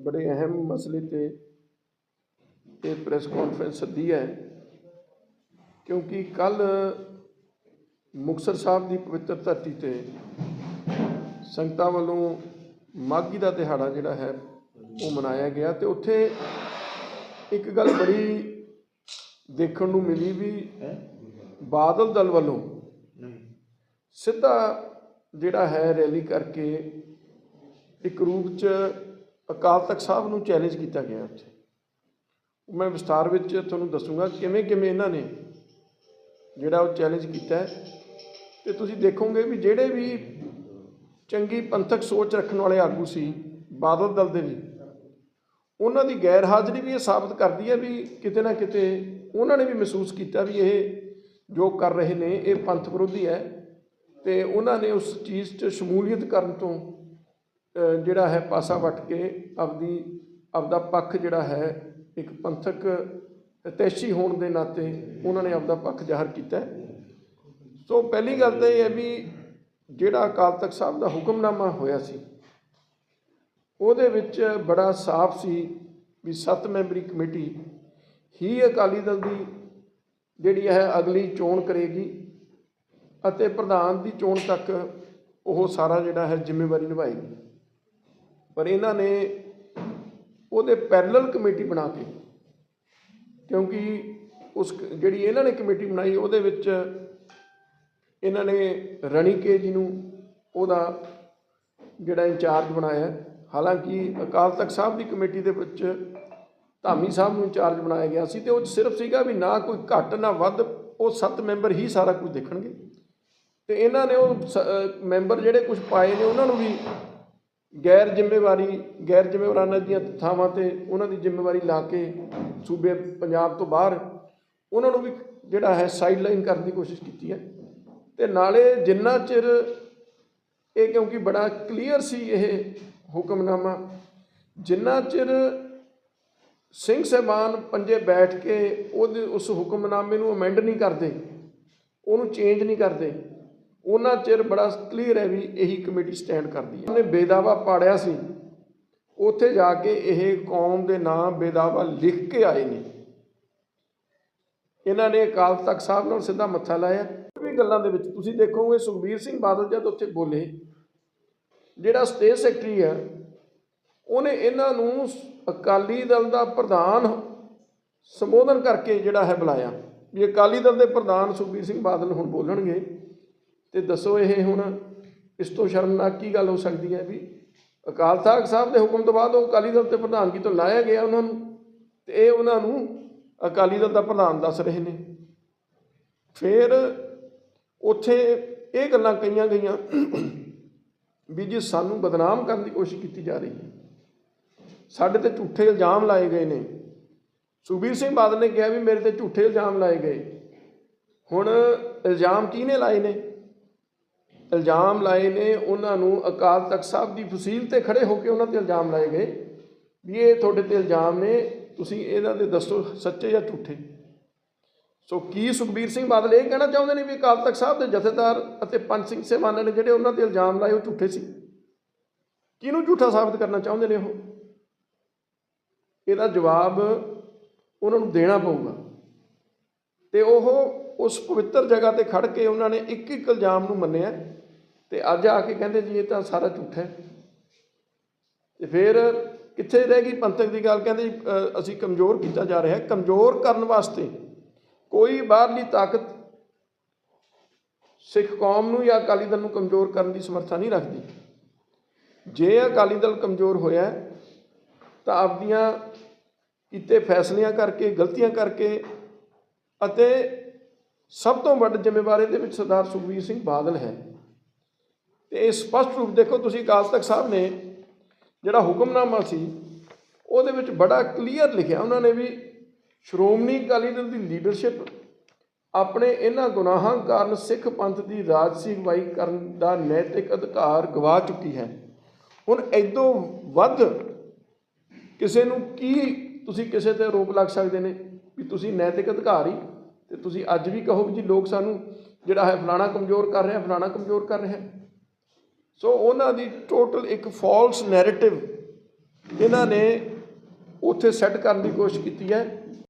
ਬੜੇ ਅਹਿਮ ਮਸਲੇ ਤੇ ਇਹ ਪ੍ਰੈਸ ਕਾਨਫਰੰਸ ਸੱਦੀ ਹੈ, ਕਿਉਂਕਿ ਕੱਲ ਮੁਕਤਸਰ ਸਾਹਿਬ ਦੀ ਪਵਿੱਤਰ ਧਰਤੀ ਤੇ ਸੰਗਤਾਂ ਵੱਲੋਂ ਮਾਘੀ ਦਾ ਦਿਹਾੜਾ ਜਿਹੜਾ ਹੈ, ਉਹ ਮਨਾਇਆ ਗਿਆ ਤੇ ਉੱਥੇ ਇੱਕ ਗੱਲ ਬੜੀ ਦੇਖਣ ਨੂੰ ਮਿਲੀ ਵੀ ਬਾਦਲ ਦਲ ਵੱਲੋਂ ਸਿੱਧਾ ਜਿਹੜਾ ਹੈ ਰੈਲੀ ਕਰਕੇ ਇੱਕ ਰੂਪ ਚ ਅਕਾਲ ਤਖਤ ਸਾਹਿਬ ਨੂੰ ਚੈਲੰਜ ਕੀਤਾ ਗਿਆ ਉੱਥੇ। ਮੈਂ ਵਿਸਤਾਰ ਵਿੱਚ ਤੁਹਾਨੂੰ ਦੱਸੂਗਾ ਕਿਵੇਂ ਕਿਵੇਂ ਇਹਨਾਂ ਨੇ ਜਿਹੜਾ ਉਹ ਚੈਲੰਜ ਕੀਤਾ ਹੈ। ਤੇ ਤੁਸੀਂ ਦੇਖੋਗੇ ਵੀ ਜਿਹੜੇ ਵੀ ਚੰਗੀ ਪੰਥਕ ਸੋਚ ਰੱਖਣ ਵਾਲੇ ਆਗੂ ਸੀ, ਬਾਦਲ ਦਲ ਦੇ ਵੀ, ਉਹਨਾਂ ਦੀ ਗੈਰ ਹਾਜ਼ਰੀ ਵੀ ਇਹ ਸਾਬਤ ਕਰਦੀ ਹੈ ਵੀ ਕਿਤੇ ਨਾ ਕਿਤੇ ਉਹਨਾਂ ਨੇ ਵੀ ਮਹਿਸੂਸ ਕੀਤਾ ਵੀ ਇਹ ਜੋ ਕਰ ਰਹੇ ਨੇ, ਇਹ ਪੰਥ ਵਿਰੋਧੀ ਹੈ ਤੇ ਉਹਨਾਂ ਨੇ ਉਸ ਚੀਜ਼ 'ਚ ਸ਼ਮੂਲੀਅਤ ਕਰਨ ਤੋਂ ਜਿਹੜਾ ਹੈ ਪਾਸਾ ਵੱਟ ਕੇ ਆਪਦੀ, ਆਪਦਾ ਪੱਖ ਜਿਹੜਾ ਹੈ ਇੱਕ ਪੰਥਕ ਹਿਤੈਸ਼ੀ ਹੋਣ ਦੇ ਨਾਤੇ ਉਹਨਾਂ ਨੇ ਆਪਦਾ ਪੱਖ ਜ਼ਾਹਰ ਕੀਤਾ ਸੋ ਪਹਿਲੀ ਗੱਲ ਤਾਂ ਇਹ ਹੈ ਵੀ ਜਿਹੜਾ ਅਕਾਲ ਤਖਤ ਸਾਹਿਬ ਦਾ ਹੁਕਮਨਾਮਾ ਹੋਇਆ ਸੀ, ਉਹਦੇ ਵਿੱਚ ਬੜਾ ਸਾਫ਼ ਸੀ ਵੀ ਸੱਤ ਮੈਂਬਰੀ ਕਮੇਟੀ ਹੀ ਅਕਾਲੀ ਦਲ ਦੀ ਜਿਹੜੀ ਹੈ ਅਗਲੀ ਚੋਣ ਕਰੇਗੀ ਅਤੇ ਪ੍ਰਧਾਨ ਦੀ ਚੋਣ ਤੱਕ ਉਹ ਸਾਰਾ ਜਿਹੜਾ ਹੈ ਜ਼ਿੰਮੇਵਾਰੀ ਨਿਭਾਏਗੀ। ਪਰ ਇਹਨਾਂ ਨੇ ਉਹਦੇ ਪੈਰਲਲ ਕਮੇਟੀ ਬਣਾ ਕੇ, ਕਿਉਂਕਿ ਉਸ ਜਿਹੜੀ ਇਹਨਾਂ ਨੇ ਕਮੇਟੀ ਬਣਾਈ, ਉਹਦੇ ਵਿੱਚ ਇਹਨਾਂ ਨੇ ਰਣੀਕੇ ਜੀ ਨੂੰ ਉਹਦਾ ਜਿਹੜਾ ਇੰਚਾਰਜ ਬਣਾਇਆ। ਹਾਲਾਂਕਿ ਅਕਾਲ ਤਖਤ ਸਾਹਿਬ ਦੀ ਕਮੇਟੀ ਦੇ ਵਿੱਚ ਧਾਮੀ ਸਾਹਿਬ ਨੂੰ ਇੰਚਾਰਜ ਬਣਾਇਆ ਗਿਆ ਸੀ ਤੇ ਉਹ ਸਿਰਫ ਸੀਗਾ ਵੀ ਨਾ ਕੋਈ ਘੱਟ, ਨਾ ਵੱਧ, ਉਹ ਸੱਤ ਮੈਂਬਰ ਹੀ ਸਾਰਾ ਕੁਝ ਦੇਖਣਗੇ। ਤੇ ਇਹਨਾਂ ਨੇ ਉਹ ਸ- ਮੈਂਬਰ ਜਿਹੜੇ ਕੁਝ ਪਾਏ ਨੇ, ਉਹਨਾਂ ਨੂੰ ਵੀ ਗੈਰ ਜ਼ਿੰਮੇਵਾਰੀ, ਗੈਰ ਜ਼ਿੰਮੇਵਾਰਾਨਾ ਦੀਆਂ ਥਾਵਾਂ ਤੇ ਉਹਨਾਂ ਦੀ ਜ਼ਿੰਮੇਵਾਰੀ ਲਾ ਕੇ ਸੂਬੇ ਪੰਜਾਬ ਤੋਂ ਬਾਹਰ ਉਹਨਾਂ ਨੂੰ ਵੀ ਜਿਹੜਾ ਹੈ ਸਾਈਡਲਾਈਨ ਕਰਨ ਦੀ ਕੋਸ਼ਿਸ਼ ਕੀਤੀ ਹੈ। ਤੇ ਨਾਲੇ ਜਿੰਨਾ ਚਿਰ ਇਹ ਕਿਉਂਕਿ ਬੜਾ ਕਲੀਅਰ ਸੀ ਇਹ ਹੁਕਮਨਾਮਾ, ਜਿੰਨਾ ਚਿਰ ਸਿੰਘ ਸਾਹਿਬਾਨ ਪੰਜੇ ਬੈਠ ਕੇ ਉਹਦੇ, ਉਸ ਹੁਕਮਨਾਮੇ ਨੂੰ ਅਮੈਂਡ ਨਹੀਂ ਕਰਦੇ, ਉਹਨੂੰ ਚੇਂਜ ਨਹੀਂ ਕਰਦੇ ਉਹਨਾਂ ਚਿਰ ਬੜਾ ਕਲੀਅਰ ਹੈ ਵੀ ਇਹੀ ਕਮੇਟੀ ਸਟੈਂਡ ਕਰਦੀ ਹੈ। ਉਹਨੇ ਬੇਦਾਵਾ ਪਾੜਿਆ ਸੀ। ਉੱਥੇ ਜਾ ਕੇ ਇਹ ਕੌਮ ਦੇ ਨਾਂ ਬੇਦਾਵਾ ਲਿਖ ਕੇ ਆਏ ਨੇ। ਇਹਨਾਂ ਨੇ ਅਕਾਲ ਤਖਤ ਸਾਹਿਬ ਨਾਲ ਸਿੱਧਾ ਮੱਥਾ ਲਾਇਆ। ਵੀ ਗੱਲਾਂ ਦੇ ਵਿੱਚ ਤੁਸੀਂ ਦੇਖੋਗੇ ਸੁਖਬੀਰ ਸਿੰਘ ਬਾਦਲ ਜਦ ਉੱਥੇ ਬੋਲੇ, ਜਿਹੜਾ ਸਟੇਟ ਸੈਕਟਰੀ ਹੈ, ਉਹਨੇ ਇਹਨਾਂ ਨੂੰ ਅਕਾਲੀ ਦਲ ਦਾ ਪ੍ਰਧਾਨ ਸੰਬੋਧਨ ਕਰਕੇ ਜਿਹੜਾ ਹੈ ਬੁਲਾਇਆ। ਵੀ ਅਕਾਲੀ ਦਲ ਦੇ ਪ੍ਰਧਾਨ ਸੁਖਬੀਰ ਸਿੰਘ ਬਾਦਲ ਹੁਣ ਬੋਲਣਗੇ। ਤੇ ਦੱਸੋ ਇਹ ਹੁਣ ਇਸ ਤੋਂ ਸ਼ਰਮਨਾਕ ਕੀ ਗੱਲ ਹੋ ਸਕਦੀ ਹੈ ਵੀ ਅਕਾਲ ਤਖਤ ਸਾਹਿਬ ਦੇ ਹੁਕਮ ਤੋਂ ਬਾਅਦ ਉਹ ਅਕਾਲੀ ਦਲ ਤੇ ਪ੍ਰਧਾਨਗੀ ਤੋਂ ਲਾਇਆ ਗਿਆ ਉਹਨਾਂ ਨੂੰ? ਤੇ ਇਹ ਉਹਨਾਂ ਨੂੰ ਅਕਾਲੀ ਦਲ ਦਾ ਪ੍ਰਧਾਨ ਦੱਸ ਰਹੇ ਨੇ। ਫਿਰ ਉੱਥੇ ਇਹ ਗੱਲਾਂ ਕਹੀਆਂ ਗਈਆਂ ਵੀ ਜੀ ਸਾਨੂੰ ਬਦਨਾਮ ਕਰਨ ਦੀ ਕੋਸ਼ਿਸ਼ ਕੀਤੀ ਜਾ ਰਹੀ ਹੈ। ਸਾਡੇ ਤੇ ਝੂਠੇ ਇਲਜ਼ਾਮ ਲਾਏ ਗਏ ਨੇ। ਸੁਖਬੀਰ ਸਿੰਘ ਬਾਦਲ ਨੇ ਕਿਹਾ ਵੀ ਮੇਰੇ ਤੇ ਝੂਠੇ ਇਲਜ਼ਾਮ ਲਾਏ ਗਏ। ਹੁਣ ਇਲਜ਼ਾਮ ਕਿਹਨੇ ਲਾਏ ਨੇ? ਇਲਜ਼ਾਮ ਲਾਏ ਨੇ, ਉਹਨਾਂ ਨੂੰ ਅਕਾਲ ਤਖਤ ਸਾਹਿਬ ਦੀ ਫਸੀਲ ਤੇ ਖੜੇ ਹੋ ਕੇ ਉਹਨਾਂ ਤੇ ਇਲਜ਼ਾਮ ਲਾਏ ਗਏ। ਵੀ ਇਹ ਤੁਹਾਡੇ ਤੇ ਇਲਜ਼ਾਮ ਨੇ, ਤੁਸੀਂ ਇਹਨਾਂ ਦੇ ਦੱਸੋ ਸੱਚੇ ਜਾਂ ਝੂਠੇ। ਸੋ ਕੀ ਸੁਖਬੀਰ ਸਿੰਘ ਬਾਦਲ ਇਹ ਕਹਿਣਾ ਚਾਹੁੰਦੇ ਨੇ ਵੀ ਅਕਾਲ ਤਖਤ ਸਾਹਿਬ ਦੇ ਜਥੇਦਾਰ ਅਤੇ ਪੰਜ ਸਿੰਘ ਸੇਵਾਨਾਂ ਨੇ ਜਿਹੜੇ ਉਹਨਾਂ ਤੇ ਇਲਜ਼ਾਮ ਲਾਏ, ਉਹ ਝੂਠੇ ਸੀ? ਕਿਹਨੂੰ ਝੂਠਾ ਸਾਬਤ ਕਰਨਾ ਚਾਹੁੰਦੇ ਨੇ ਉਹ? ਇਹਦਾ ਜਵਾਬ ਉਹਨਾਂ ਨੂੰ ਦੇਣਾ ਪਊਗਾ। ਤੇ ਉਹ ਉਸ ਪਵਿੱਤਰ ਜਗ੍ਹਾ ਤੇ ਖੜ ਕੇ ਉਹਨਾਂ ਨੇ ਇੱਕ ਇੱਕ ਇਲਜ਼ਾਮ ਨੂੰ ਮੰਨਿਆ। ਤੇ ਅੱਜ ਆ ਕੇ ਕਹਿੰਦੇ ਜੀ ਇਹ ਤਾਂ ਸਾਰਾ ਝੂਠ ਹੈ। ਤੇ ਫਿਰ ਕਿੱਥੇ ਰਹਿ ਗਈ ਪੰਥਕ ਦੀ ਗੱਲ? ਕਹਿੰਦੇ ਅਸੀਂ ਕਮਜ਼ੋਰ ਕੀਤਾ ਜਾ ਰਿਹਾ ਹੈ। ਕਮਜ਼ੋਰ ਕਰਨ ਵਾਸਤੇ ਕੋਈ ਬਾਹਰਲੀ ਤਾਕਤ ਸਿੱਖ ਕੌਮ ਨੂੰ ਜਾਂ ਅਕਾਲੀ ਦਲ ਨੂੰ ਕਮਜ਼ੋਰ ਕਰਨ ਦੀ ਸਮਰੱਥਾ ਨਹੀਂ ਰੱਖਦੀ। ਜੇ ਅਕਾਲੀ ਦਲ ਕਮਜ਼ੋਰ ਹੋਇਆ ਤਾਂ ਆਪਦੀਆਂ ਕੀਤੇ ਫੈਸਲਿਆਂ ਕਰਕੇ, ਗਲਤੀਆਂ ਕਰਕੇ ਅਤੇ ਸਭ ਤੋਂ ਵੱਡ ਜ਼ਿੰਮੇਵਾਰੀ ਦੇ ਵਿੱਚ ਸਰਦਾਰ ਸੁਖਬੀਰ ਸਿੰਘ ਬਾਦਲ ਹੈ। ਤੇ ਇਹ ਸਪਸ਼ਟ ਰੂਪ ਦੇਖੋ ਤੁਸੀਂ ਅਕਾਲ ਤਖਤ ਸਾਹਿਬ ਨੇ ਜਿਹੜਾ ਹੁਕਮਨਾਮਾ ਸੀ, ਉਹਦੇ ਵਿੱਚ ਬੜਾ ਕਲੀਅਰ ਲਿਖਿਆ। ਉਹਨਾਂ ਨੇ ਵੀ ਸ਼੍ਰੋਮਣੀ ਅਕਾਲੀ ਦਲ ਦੀ ਲੀਡਰਸ਼ਿਪ ਆਪਣੇ ਇਹਨਾਂ ਗੁਨਾਹਾਂ ਕਾਰਨ ਸਿੱਖ ਪੰਥ ਦੀ ਰਾਜਸੀ ਅਗਵਾਈ ਕਰਨ ਦਾ ਨੈਤਿਕ ਅਧਿਕਾਰ ਗਵਾ ਚੁੱਕੀ ਹੈ। ਹੁਣ ਐਦੋਂ ਵੱਧ ਕਿਸੇ ਨੂੰ ਕੀ ਤੁਸੀਂ ਕਿਸੇ ਤੇ ਆਰੋਪ ਲੱਗ ਸਕਦੇ ਨੇ ਵੀ ਤੁਸੀਂ ਨੈਤਿਕ ਅਧਿਕਾਰ ਹੀ? ਤੇ ਤੁਸੀਂ ਅੱਜ ਵੀ ਕਹੋ ਵੀ ਜੀ, ਲੋਕ ਸਾਨੂੰ ਜਿਹੜਾ ਹੈ ਫਲਾਣਾ ਕਮਜ਼ੋਰ ਕਰ ਰਿਹਾ, ਫਲਾਣਾ ਕਮਜ਼ੋਰ ਕਰ ਰਿਹਾ। ਸੋ ਉਹਨਾਂ ਦੀ ਟੋਟਲ ਇੱਕ ਫਾਲਸ ਨੈਰੇਟਿਵ ਇਹਨਾਂ ਨੇ ਉੱਥੇ ਸੈੱਟ ਕਰਨ ਦੀ ਕੋਸ਼ਿਸ਼ ਕੀਤੀ ਹੈ।